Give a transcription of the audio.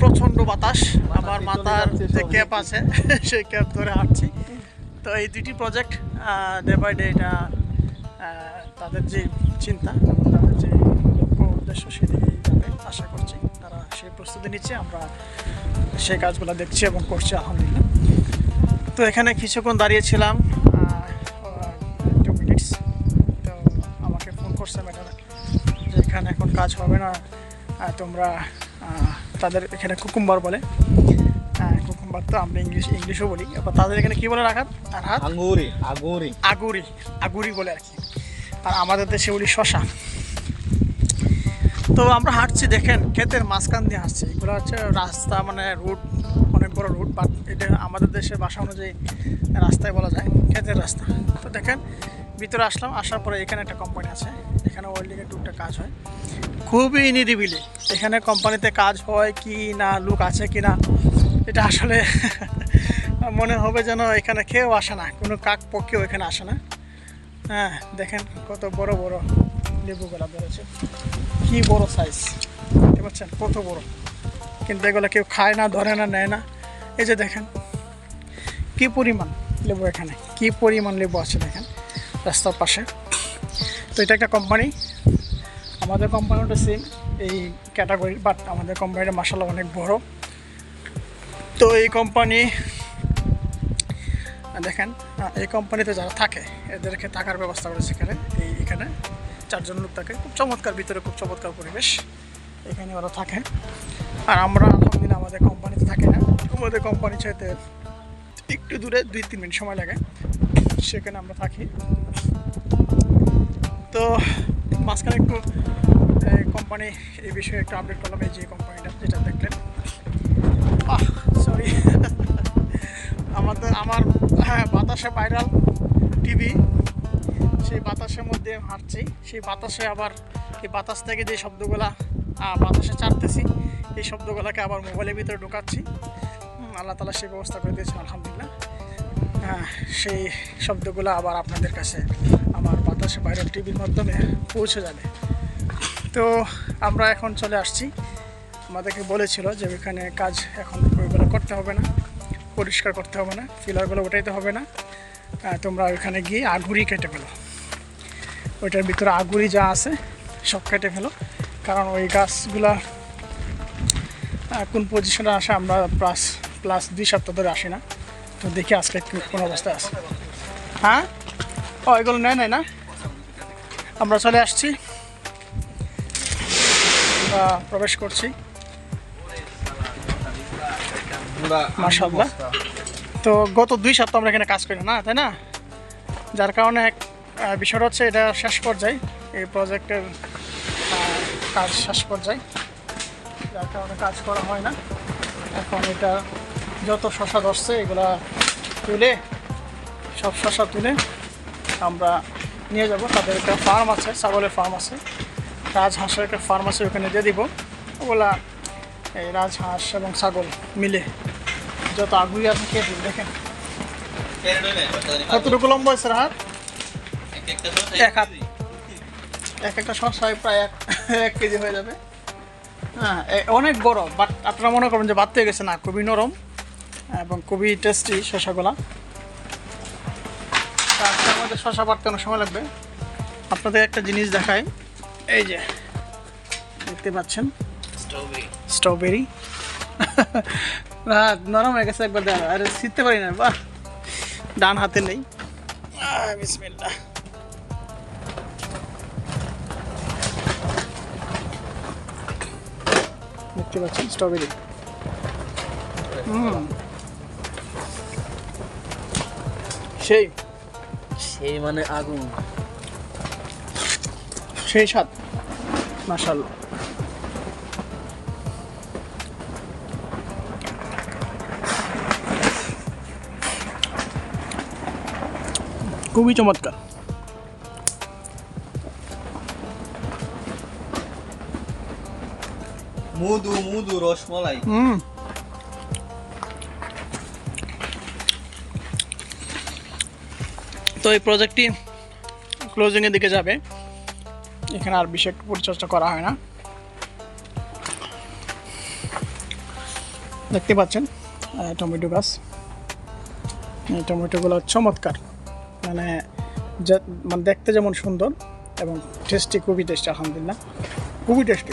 প্রচণ্ড বাতাস। আমার মাথার যে। ক্যাপ আছে সেই ক্যাপ ধরে হাঁটছি। তো এই দুটি প্রজেক্ট ডে বাই ডে এটা তাদের যে চিন্তা তাদের যে লক্ষ্য উদ্দেশ্য সেদিকেই যাবে আশা করছি। তারা সেই প্রস্তুতি নিচ্ছে আমরা সেই কাজগুলো দেখছি এবং করছি আলহামদুলিল্লাহ। তো এখানে কিছুক্ষণ দাঁড়িয়েছিলাম টু মিনিটস তো আমাকে ফোন করছে ম্যাডাম যে এখানে এখন কাজ হবে না তোমরা তাদের এখানে কুকুম্বার বলে। হ্যাঁ কুকুম্বার তো আমরা ইংলিশ ইংলিশও বলি। এবার তাদের এখানে কী বলে রাখাত আর হাত আঙ্গুরি আগুরি। আগুরি আগুরি বলে আর কি। আর আমাদের দেশে বলি শশা। তো আমরা হাঁটছি দেখেন ক্ষেতের মাঝখান দিয়ে হাঁটছি। এগুলো হচ্ছে রাস্তা মানে রুট অনেক বড় রুট বাট এটা আমাদের দেশের ভাষা অনুযায়ী রাস্তায় বলা যায় ক্ষেতের রাস্তা। তো দেখেন ভিতরে আসলাম, আসার পরে এখানে একটা কোম্পানি আছে, এখানে ওয়েল্ডিংয়ের টুকটা কাজ হয়। খুবই নিরিবিলি, এখানে কোম্পানিতে কাজ হয় কি না, লুক আছে কি না, এটা আসলে মনে হবে যেন এখানে কেউ আসে না, কোনো কাক পক্ষেও এখানে আসে না। হ্যাঁ দেখেন কত বড় বড় লেবুগুলা বেরোচ্ছে কি বড় সাইজ দেখতে পাচ্ছেন? কত বড়। কিন্তু এগুলো কেউ খায় না, ধরে না, নেয় না। এই যে দেখেন, কি পরিমাণ লেবু এখানে, কি পরিমাণ লেবু আছে দেখেন। রাস্তার পাশে। তো এটা একটা কোম্পানি আমাদের কোম্পানিটা সেম এই ক্যাটাগরি বাট আমাদের কোম্পানিটা মাসালা অনেক বড়। তো এই কোম্পানি দেখেন এই কোম্পানিতে যারা থাকে, এদেরকে থাকার ব্যবস্থা করেছে এখানে, এই এখানে। চারজন লোক থাকে, খুব চমৎকার, ভিতরে খুব চমৎকার পরিবেশ। এখানে ওরা থাকে। আর আমরা আলহামদুলিল্লাহ আমাদের কোম্পানিতে থাকি না। আমাদের কোম্পানি চাইতে একটু দূরে দুই তিন মিনিট সময় লাগে। সেখানে আমরা থাকি। তো মাঝখানে একটু কোম্পানি এই বিষয়ে একটু আপডেট করলাম, এই যে কোম্পানিটা যেটা দেখলেন। সরি আমাদের, আমার হ্যাঁ বাতাসে ভাইরাল টিভি সেই বাতাসের মধ্যে হাঁটছি। সেই বাতাসে আবার, এই বাতাস থেকে যে শব্দগুলা বাতাসে চাটতেছি এই শব্দগুলোকে আবার মোবাইলের ভিতরে ঢোকাচ্ছি। আল্লাহ তালা সেই ব্যবস্থা করে দিয়েছেন আলহামদুলিল্লাহ। সেই শব্দগুলো আবার আপনাদের কাছে আমার বাতাসে ভাইরাল টিভির মাধ্যমে পৌঁছে যাবে। তো আমরা এখন চলে আসছি। আমাদেরকে বলেছিল যে ওইখানে কাজ এখন ওইগুলো করতে হবে না, পরিষ্কার করতে হবে না, ফিলারগুলো উঠাইতে হবে না। তোমরা ওইখানে গিয়ে আগুরি কেটে ফেলো। ওইটার ভিতরে আগুরি যা আছে সব কেটে ফেলো। কারণ ওই গাছগুলা কোন পজিশনে আসে আমরা প্লাস প্লাস দুই সপ্তাহ ধরে আসি না। তো দেখি আজকে কোন অবস্থায় আছে। হ্যাঁ? ও এগুলো নেয় নাই না? আমরা চলে আসছি। প্রবেশ করছি। মাশাআল্লাহ। তো গত দুই সপ্তাহ আমরা এখানে কাজ করি না তাই না? যার কারণে এক বিষয়টা হচ্ছে এটা শেষ পর্যায়ে এই প্রজেক্টের কাজ শেষ পর্যায়ে। যার কারণে কাজ করা হয় না। এখন এটা যত শশা ধরছে, এগুলা তুলে, সব শশা তুলে আমরা নিয়ে যাব। তাদের একটা ফার্ম আছে, ছাগলের ফার্ম আছে। রাজহাঁসের একটা ফার্ম আছে, ওখানে দিয়ে দিব। ওগুলা এই রাজহাঁস এবং ছাগল মিলে যত আগুই আছে কেটে দেখেন। কতটুকু লম্বা আছে হাত এক হাত। এক একটা শসায় প্রায় এক এক কেজি হয়ে যাবে। হ্যাঁ অনেক বড়, বাট আপনারা মনে করবেন যে বাদ গেছে না, খুবই নরম। এবং খুবই টেস্টি শসাগুলা তারপরে আমাদের শসা বাড়তে অনেক সময় লাগবে। আপনাদের একটা জিনিস দেখায় এই যে দেখতে পাচ্ছেন? স্ট্রবেরি না নরম হয়ে গেছে একবার দেখা আরে শিখতে পারি না বাহ। ডান হাতে নেই। আহ, বিসমিল্লাহ। দেখতে পাচ্ছেন স্ট্রবেরি হুম। সেই। সেই মানে আগুন। সেই স্বাদ। মাশাল্লাহ খুবই চমৎকার। মুদু মুদু রসমলাই। হুম। তো এই প্রজেক্টটি ক্লোজিংয়ের দিকে যাবে। এখানে আর বিশেষ পরিচর্যা করা হয় না। দেখতে পাচ্ছেন টমেটো গাছ। এই টমেটোগুলো চমৎকার। মানে মানে দেখতে যেমন সুন্দর এবং টেস্টি খুবই টেস্টি আলহামদুলিল্লাহ। খুবই টেস্টি